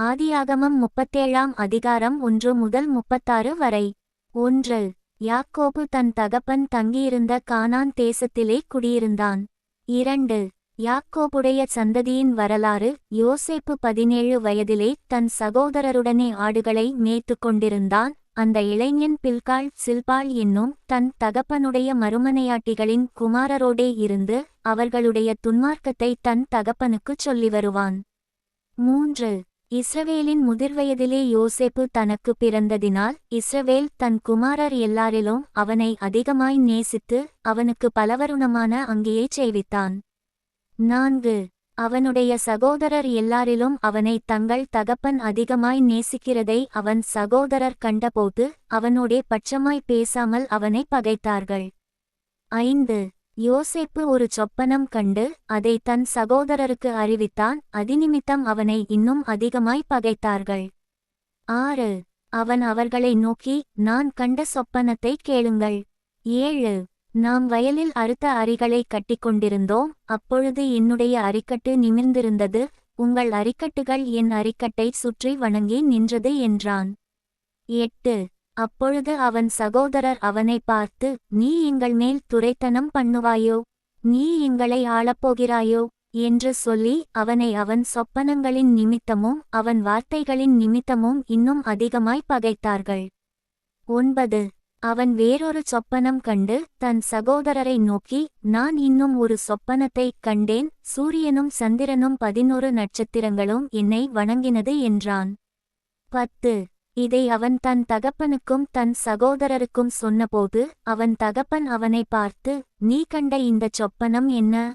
ஆதியாகமம் முப்பத்தேழாம் அதிகாரம் ஒன்று முதல் முப்பத்தாறு வரை. ஒன்று யாக்கோபு தன் தகப்பன் தங்கியிருந்த கானான் தேசத்திலே குடியிருந்தான். இரண்டு யாக்கோபுடைய சந்ததியின் வரலாறு யோசேப்பு பதினேழு வயதிலே தன் சகோதரருடனே ஆடுகளை மேய்த்து கொண்டிருந்தான். அந்த இளைஞன் பில்காள் சில்பாள் என்னும் தன் தகப்பனுடைய மறுமனையாட்டிகளின் குமாரரோடே இருந்து அவர்களுடைய துன்மார்க்கத்தை தன் தகப்பனுக்குச் சொல்லி வருவான். மூன்று இஸ்ரவேலின் முதிர்வயதிலே யோசேப்பு தனக்கு பிறந்ததினால் இஸ்ரவேல் தன் குமாரர் எல்லாரிலும் அவனை அதிகமாய் நேசித்து அவனுக்கு பலவருணமான அங்கேயே செய்வித்தான் நான்கு. அவனுடைய சகோதரர் எல்லாரிலும் அவனை தங்கள் தகப்பன் அதிகமாய் நேசிக்கிறதை அவன் சகோதரர் கண்டபோது அவனோடே பட்சமாய் பேசாமல் அவனை பகைத்தார்கள். ஐந்து. யோசேப்பு ஒரு சொப்பனம் கண்டு அதை தன் சகோதரருக்கு அறிவித்தான். அதிநிமித்தம் அவனை இன்னும் அதிகமாய் பகைத்தார்கள். ஆறு. அவன் அவர்களை நோக்கி நான் கண்ட சொப்பனத்தை கேளுங்கள். ஏழு. நாம் வயலில் அறுத்த அரிகளை கட்டிக்கொண்டிருந்தோம். அப்பொழுது என்னுடைய அரிக்கட்டு நிமிர்ந்திருந்தது. உங்கள் அரிக்கட்டுகள் என் அரிக்கட்டை சுற்றி வணங்கி நின்றது என்றான். எட்டு. அப்பொழுது அவன் சகோதரர் அவனை பார்த்து நீ எங்கள் மேல் துரைத்தனம் பண்ணுவாயோ? நீ எங்களை ஆளப்போகிறாயோ? என்று சொல்லி அவனை அவன் சொப்பனங்களின் நிமித்தமும் அவன் வார்த்தைகளின் நிமித்தமும் இன்னும் அதிகமாய் பகைத்தார்கள். ஒன்பது. அவன் வேறொரு சொப்பனம் கண்டு தன் சகோதரரை நோக்கி நான் இன்னும் ஒரு சொப்பனத்தைக் கண்டேன் சூரியனும் சந்திரனும் பதினொரு நட்சத்திரங்களும் என்னை வணங்கினது என்றான். பத்து. இதை அவன் தன் தகப்பனுக்கும் தன் சகோதரருக்கும் சொன்னபோது அவன் தகப்பன் அவனை பார்த்து நீ கண்ட இந்தச் சொப்பனம் என்ன?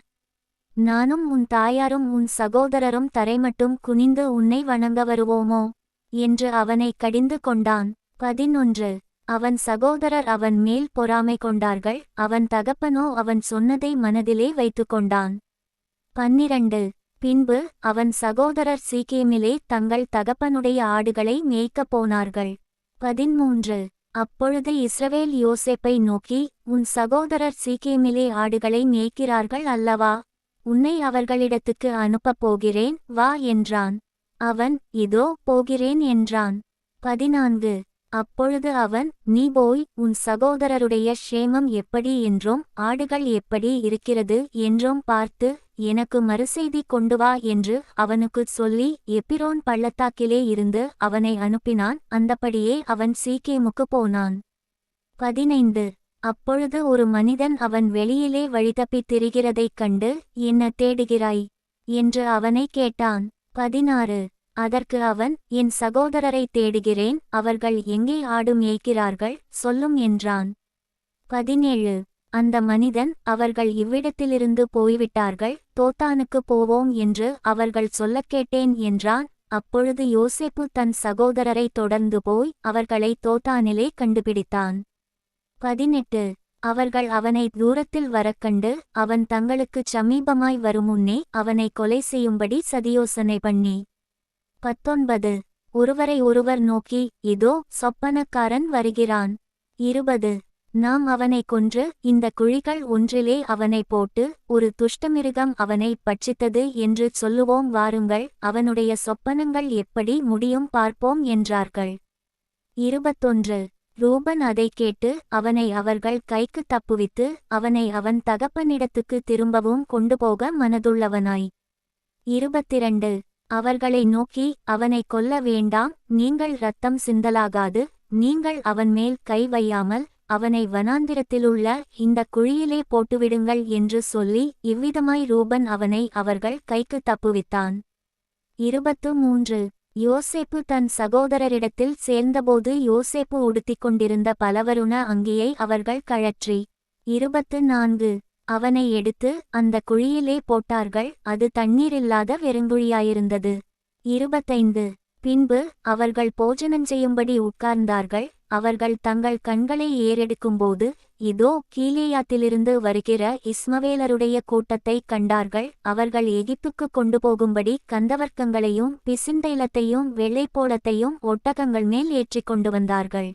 நானும் உன் தாயாரும் உன் சகோதரரும் தரைமட்டும் குனிந்து உன்னை வணங்க வருவோமோ? என்று அவனை கடிந்து கொண்டான். பதினொன்று. அவன் சகோதரர் அவன் மேல் பொறாமை கொண்டார்கள் அவன் தகப்பனோ அவன் சொன்னதை மனதிலே வைத்துக்கொண்டான். பன்னிரண்டு. பின்பு அவன் சகோதரர் சீக்கியமிலே தங்கள் தகப்பனுடைய ஆடுகளை மேய்க்கப் போனார்கள். பதிமூன்று அப்பொழுது இஸ்ரவேல் யோசேப்பை நோக்கி உன் சகோதரர் சீக்கியமிலே ஆடுகளை மேய்க்கிறார்கள் அல்லவா? உன்னை அவர்களிடத்துக்கு அனுப்பப் போகிறேன் வா என்றான். அவன் இதோ போகிறேன் என்றான். பதினான்கு. அப்பொழுது அவன் நீ போய் உன் சகோதரருடைய க்ஷேமம் எப்படி என்றும் ஆடுகள் எப்படி இருக்கிறது என்றும் பார்த்து எனக்கு மறுசெய்தி கொண்டு வா என்று அவனுக்குச் சொல்லி எப்பிரோன் பள்ளத்தாக்கிலே இருந்து அவனை அனுப்பினான். அந்தபடியே அவன் சீக்கேமுக்கு போனான். பதினைந்து. அப்பொழுது ஒரு மனிதன் அவன் வெளியிலே வழிதப்பித் திரிகிறதைக் கண்டு என்ன தேடுகிறாய்? என்று அவனை கேட்டான். பதினாறு. அதற்கு அவன் என் சகோதரரை தேடுகிறேன். அவர்கள் எங்கே ஆடும் ஏய்க்கிறார்கள் சொல்லும் என்றான். பதினேழு. அந்த மனிதன் அவர்கள் இவ்விடத்திலிருந்து போய்விட்டார்கள் தோத்தானுக்கு போவோம் என்று அவர்கள் சொல்லக் கேட்டேன் என்றான். அப்பொழுது யோசேப்பு தன் சகோதரரை தொடர்ந்து போய் அவர்களை தோத்தானிலே கண்டுபிடித்தான். பதினெட்டு. அவர்கள் அவனை தூரத்தில் வரக்கண்டு அவன் தங்களுக்குச் சமீபமாய் வருமுன்னே அவனை கொலை செய்யும்படி சதியோசனை பண்ணி. பத்தொன்பது. ஒருவரை ஒருவர் நோக்கி இதோ சொப்பனக்காரன் வருகிறான். இருபது. நாம் அவனை கொன்று இந்த குழிகள் ஒன்றிலே அவனை போட்டு ஒரு துஷ்டமிருகம் அவனை பட்சித்தது என்று சொல்லுவோம் வாருங்கள் அவனுடைய சொப்பனங்கள் எப்படி முடியும் பார்ப்போம் என்றார்கள். இருபத்தொன்று. ரூபன் அதைக் கேட்டு அவனை அவர்கள் கைக்கு தப்புவித்து அவனை அவன் தகப்பனிடத்துக்கு திரும்பவும் கொண்டு போக மனதுள்ளவனாய். இருபத்திரண்டு. அவர்களை நோக்கி அவனை கொல்ல வேண்டாம் நீங்கள் இரத்தம் சிந்தலாகாது நீங்கள் அவன் மேல் கை வையாமல் அவனை வனாந்திரத்திலுள்ள இந்த குழியிலே போட்டுவிடுங்கள் என்று சொல்லி இவ்விதமாய் ரூபன் அவனை அவர்கள் கைக்கு தப்புவித்தான். இருபத்து மூன்று. யோசேப்பு தன் சகோதரரிடத்தில் சேர்ந்தபோது யோசேப்பு உடுத்திக் கொண்டிருந்த பலவருண அங்கியை அவர்கள் கழற்றி. இருபத்து நான்கு. அவனை எடுத்து அந்த குழியிலே போட்டார்கள் அது தண்ணீரில்லாத வெறுங்குழியாயிருந்தது. இருபத்தைந்து. பின்பு அவர்கள் போஜனம் செய்யும்படி உட்கார்ந்தார்கள் அவர்கள் தங்கள் கண்களை ஏறெடுக்கும்போது இதோ கீலேயாத்திலிருந்து வருகிற இஸ்மவேலருடைய கூட்டத்தை கண்டார்கள். அவர்கள் எகிப்துக்கு கொண்டு போகும்படி கந்தவர்க்கங்களையும் பிசிந்தைலத்தையும் வெள்ளைப்போளத்தையும் ஒட்டகங்கள் மேல் ஏற்றிக் கொண்டு வந்தார்கள்.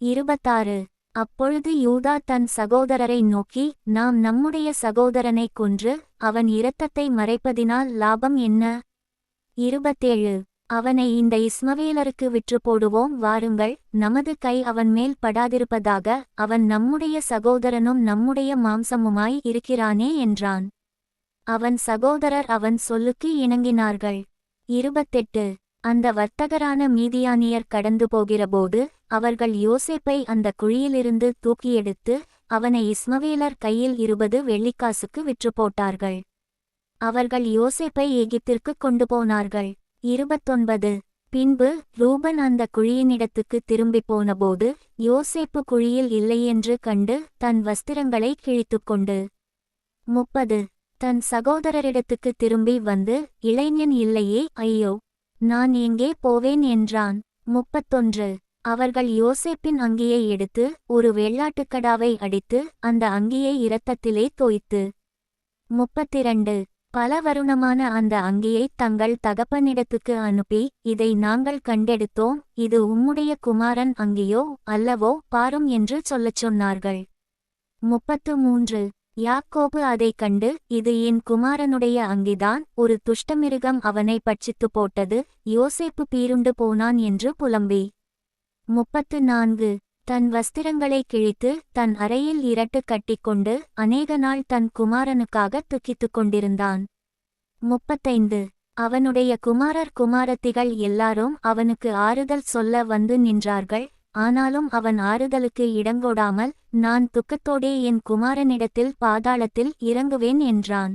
இருபத்தாறு. அப்பொழுது யூதா தன் சகோதரரை நோக்கி நாம் நம்முடைய சகோதரனைக் கொன்று அவன் இரத்தத்தை மறைப்பதினால் லாபம் என்ன? இருபத்தேழு. அவனை இந்த இஸ்மவேலருக்கு விற்று போடுவோம் வாருங்கள் நமது கை அவன் மேல் படாதிருப்பதாக அவன் நம்முடைய சகோதரனும் நம்முடைய மாம்சமுமாய் இருக்கிறானே என்றான். அவன் சகோதரர் அவன் சொல்லுக்கு இணங்கினார்கள். இருபத்தெட்டு. அந்த வர்த்தகரான மீதியானியர் கடந்து போகிறபோது அவர்கள் யோசேப்பை அந்த குழியிலிருந்து தூக்கியெடுத்து அவனை இஸ்மவேலர் கையில் இருபது வெள்ளிக்காசுக்கு விற்று போட்டார்கள். அவர்கள் யோசேப்பை எகிப்திற்கு கொண்டு போனார்கள். இருபத்தொன்பது. பின்பு ரூபன் அந்த குழியினிடத்துக்கு திரும்பிப் போனபோது யோசேப்பு குழியில் இல்லையென்று கண்டு தன் வஸ்திரங்களை கிழித்துக்கொண்டு முப்பது. தன் சகோதரரிடத்துக்கு திரும்பி வந்து இளைஞன் இல்லையே ஐயோ. நான் எங்கே போவேன்? என்றான். முப்பத்தொன்று. அவர்கள் யோசேப்பின் அங்கியை எடுத்து ஒரு வெள்ளாட்டுக்கடாவை அடித்து அந்த அங்கியை இரத்தத்திலே தோய்த்து முப்பத்திரண்டு. பல வருணமான அந்த அங்கியை தங்கள் தகப்பனிடத்துக்கு அனுப்பி இதை நாங்கள் கண்டெடுத்தோம். இது உம்முடைய குமாரன் அங்கியோ அல்லவோ பாரும் என்று சொல்லச் சொன்னார்கள். முப்பத்து மூன்று. யாக்கோபு அதைக் கண்டு இது என் குமாரனுடைய அங்கிதான். ஒரு துஷ்டமிருகம் அவனை பட்சித்து போட்டது. யோசேப்பு பீருண்டு போனான் என்று புலம்பி. முப்பத்து நான்கு. தன் வஸ்திரங்களை கிழித்து தன் அறையில் இரட்டு கட்டிக்கொண்டு அநேக நாள் தன் குமாரனுக்காக துக்கித்துக் கொண்டிருந்தான். முப்பத்தைந்து. அவனுடைய குமாரர் குமாரத்திகள் எல்லாரும் அவனுக்கு ஆறுதல் சொல்ல வந்து நின்றார்கள். ஆனாலும் அவன் ஆறுதலுக்கு இடங்கொடாமல் நான் துக்கத்தோடே என் குமாரனிடத்தில் பாதாளத்தில் இறங்குவேன் என்றான்.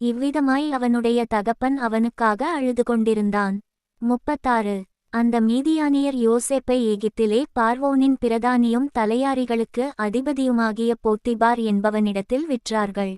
இவ்விதமாய் அவனுடைய தகப்பன் அவனுக்காக அழுது கொண்டிருந்தான். முப்பத்தாறு. அந்த மீதியானியர் யோசேப்பை எகிப்திலே பார்வோனின் பிரதானியும் தலையாரிகளுக்கு அதிபதியுமாகிய போத்திபார் என்பவனிடத்தில் விற்றார்கள்.